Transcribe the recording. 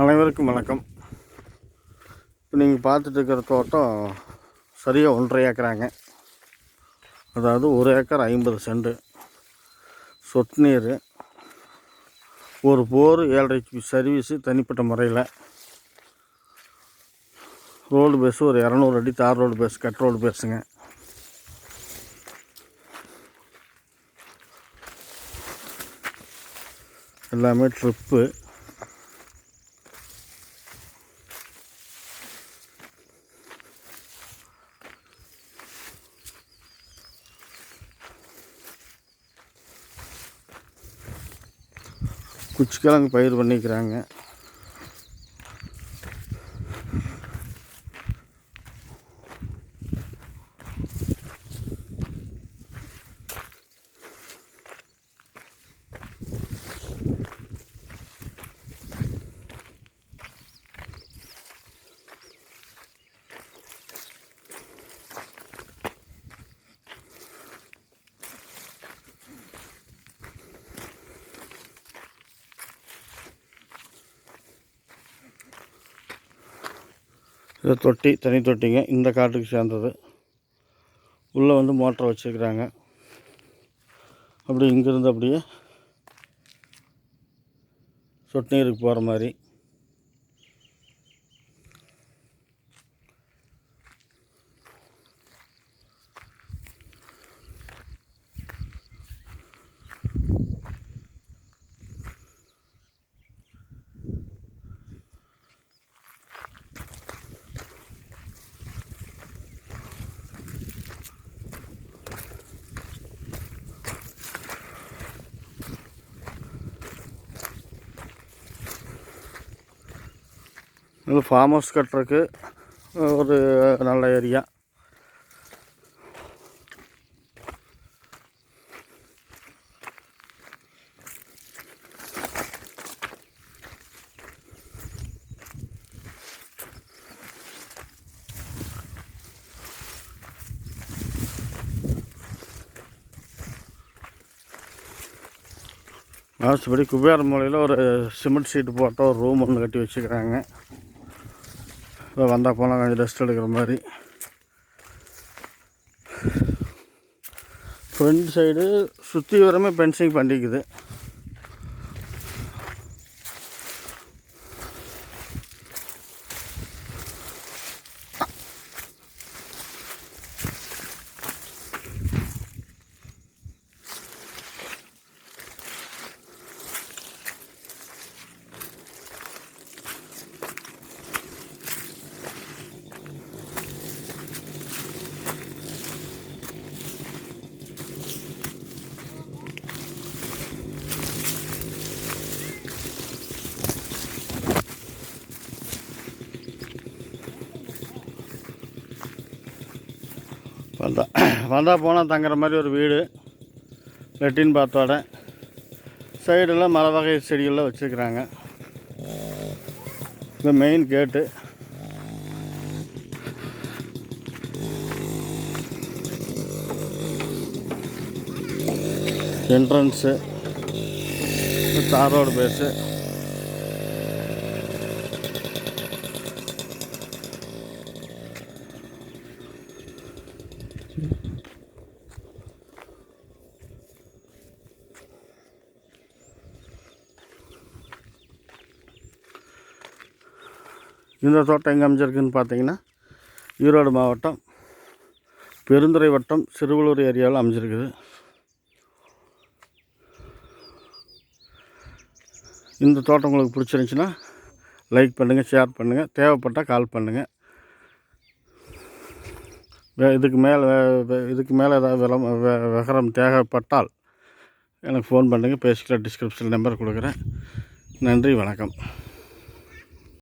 அனைவருக்கும் வணக்கம். இப்போ நீங்கள் பார்த்துட்டு இருக்கிற தோட்டம் சரியாக ஒன்றரை ஏக்கராங்க. அதாவது ஒரு ஏக்கர் ஐம்பது செண்டு. சொட்டு நீர். ஒரு போர் ஏழரை சர்வீஸு தனிப்பட்ட முறையில். ரோடு பேஸு ஒரு இரநூறு அடி tar road base cut road பேஸுங்க எல்லாமே ட்ரிப்பு. குச்சிக்கிழங்கு பயிர் பண்ணிக்கிறாங்க. இது தொட்டி தனி தொட்டிங்க. இந்த காட்டுக்கு சேர்ந்தது. உள்ளே வந்து மோட்டர் வச்சுருக்கிறாங்க. அப்படி இங்கேருந்து அப்படியே சொட்டு நீருக்கு போகிற மாதிரி. இது ஃபார்ம் ஹவுஸ் கட்டுறதுக்கு ஒரு நல்ல ஏரியா மற்றபடி குபேர மூலையில் ஒரு சிமெண்ட் ஷீட்டு போட்ட ஒரு ரூம் ஒன்று கட்டி வச்சுக்கிறாங்க இப்போ வந்தால் போனால் கொஞ்சம் ரெஸ்ட் எடுக்கிற மாதிரி. ஃப்ரண்ட் சைடு சுற்றி வரமே பென்சிங் பண்ணிக்குது. வந்தா வந்தால் போனால் தங்குற மாதிரி ஒரு வீடு லெட்டின் பாத்தோட சைடெல்லாம் மர வகை செடிகள்லாம் வச்சுருக்குறாங்க. இந்த மெயின் கேட்டு என்ட்ரன்ஸு தாரோடு பேஸு இந்த தோட்டம் எங்கே அமைஞ்சிருக்குன்னு பார்த்தீங்கன்னா ஈரோடு மாவட்டம் பெருந்துறை வட்டம் சிறுவலூர் ஏரியாவில் அமைஞ்சிருக்குது. இந்த தோட்டம் உங்களுக்கு பிடிச்சிருந்துச்சின்னா லைக் பண்ணுங்கள் ஷேர் பண்ணுங்கள் தேவைப்பட்டால் கால் பண்ணுங்கள் வே இதுக்கு மேலே இதுக்கு மேலே ஏதாவது விளம் விவரம் தேவைப்பட்டால் எனக்கு ஃபோன் பண்ணுங்கள் பேசிக்கலாம் டிஸ்கிரிப்ஷன் நம்பர் கொடுக்குறேன். நன்றி வணக்கம்.